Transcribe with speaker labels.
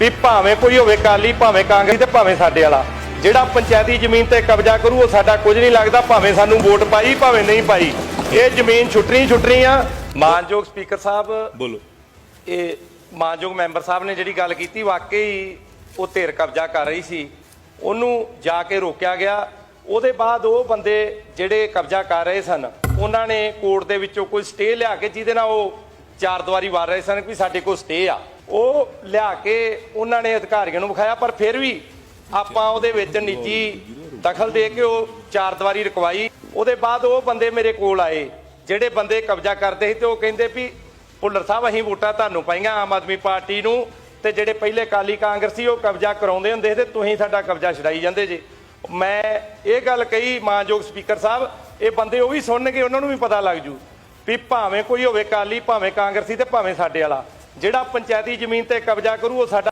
Speaker 1: ਵੀ ਭਾਵੇਂ ਕੋਈ ਹੋਵੇ ਕਾਲੀ ਭਾਵੇਂ ਕਾਂਗਰਸੀ ਤੇ ਭਾਵੇਂ ਸਾਡੇ ਵਾਲਾ ਜਿਹੜਾ ਪੰਚਾਇਤੀ ਜ਼ਮੀਨ ਤੇ ਕਬਜ਼ਾ ਕਰੂ ਉਹ ਸਾਡਾ ਕੁਝ ਨਹੀਂ ਲੱਗਦਾ ਭਾਵੇਂ ਸਾਨੂੰ ਵੋਟ ਪਾਈ ਭਾਵੇਂ ਨਹੀਂ ਪਾਈ। ਇਹ ਜ਼ਮੀਨ ਛੁੱਟਣੀ ਛੁੱਟਣੀ ਆ। ਮਾਨਯੋਗ ਸਪੀਕਰ ਸਾਹਿਬ
Speaker 2: ਬੋਲੋ।
Speaker 1: ਇਹ ਮਾਨਯੋਗ ਮੈਂਬਰ ਸਾਹਿਬ ਨੇ ਜਿਹੜੀ ਗੱਲ ਕੀਤੀ ਵਾਕਈ ਉਹ ਧਿਰ ਕਬਜ਼ਾ ਕਰ ਰਹੀ ਸੀ। ਉਹਨੂੰ ਜਾ ਕੇ ਰੋਕਿਆ ਗਿਆ। ਉਹਦੇ ਬਾਅਦ ਉਹ ਬੰਦੇ ਜਿਹੜੇ ਕਬਜ਼ਾ ਕਰ ਰਹੇ ਸਨ ਉਹਨਾਂ ਨੇ ਕੋਰਟ ਦੇ ਵਿੱਚੋਂ ਕੋਈ ਸਟੇ ਲਿਆ ਕੇ ਜਿਹਦੇ ਨਾਲ ਉਹ ਚਾਰ ਦੀਵਾਰੀ ਵਾਰ ਰਹੇ ਸਨ ਕਿ ਸਾਡੇ ਕੋਲ ਸਟੇ ਆ। ਉਹ ਲਿਆ ਕੇ ਉਹਨਾਂ ਨੇ ਅਧਿਕਾਰੀਆਂ ਨੂੰ ਵਿਖਾਇਆ, ਪਰ ਫਿਰ ਵੀ ਆਪਾਂ ਉਹਦੇ ਵਿੱਚ ਨਿੱਜੀ ਦਖਲ ਦੇ ਕੇ ਉਹ ਚਾਰ ਦੀਵਾਰੀ ਰਕਵਾਈ। ਉਹਦੇ ਬਾਅਦ ਉਹ ਬੰਦੇ ਮੇਰੇ ਕੋਲ ਆਏ, ਜਿਹੜੇ ਬੰਦੇ ਕਬਜ਼ਾ ਕਰਦੇ ਸੀ ਤੇ ਉਹ ਕਹਿੰਦੇ ਵੀ ਭੁੱਲਰ ਸਾਹਿਬ, ਅਸੀਂ ਵੋਟਾਂ ਤੁਹਾਨੂੰ ਪਾਈਆਂ ਆਮ ਆਦਮੀ ਪਾਰਟੀ ਨੂੰ ਤੇ ਜਿਹੜੇ ਪਹਿਲੇ ਕਾਲੀ ਕਾਂਗਰਸੀ ਉਹ ਕਬਜ਼ਾ ਕਰਾਉਂਦੇ ਹੁੰਦੇ ਸੀ ਤੇ ਤੁਸੀਂ ਸਾਡਾ ਕਬਜ਼ਾ ਛਡਾਈ ਜਾਂਦੇ ਜੇ। ਮੈਂ ਇਹ ਗੱਲ ਕਹੀ ਮਾਨਯੋਗ ਸਪੀਕਰ ਸਾਹਿਬ, ਇਹ ਬੰਦੇ ਉਹ ਵੀ ਸੁਣਨਗੇ, ਉਹਨਾਂ ਨੂੰ ਵੀ ਪਤਾ ਲੱਗ ਜੂ ਵੀ ਭਾਵੇਂ ਕੋਈ ਹੋਵੇ ਕਾਲੀ ਭਾਵੇਂ ਕਾਂਗਰਸੀ ਤੇ ਭਾਵੇਂ ਸਾਡੇ ਵਾਲਾ। ਜਿਹੜਾ ਪੰਚਾਇਤੀ ਜ਼ਮੀਨ ਤੇ ਕਬਜ਼ਾ ਕਰੂ ਉਹ ਸਾਡਾ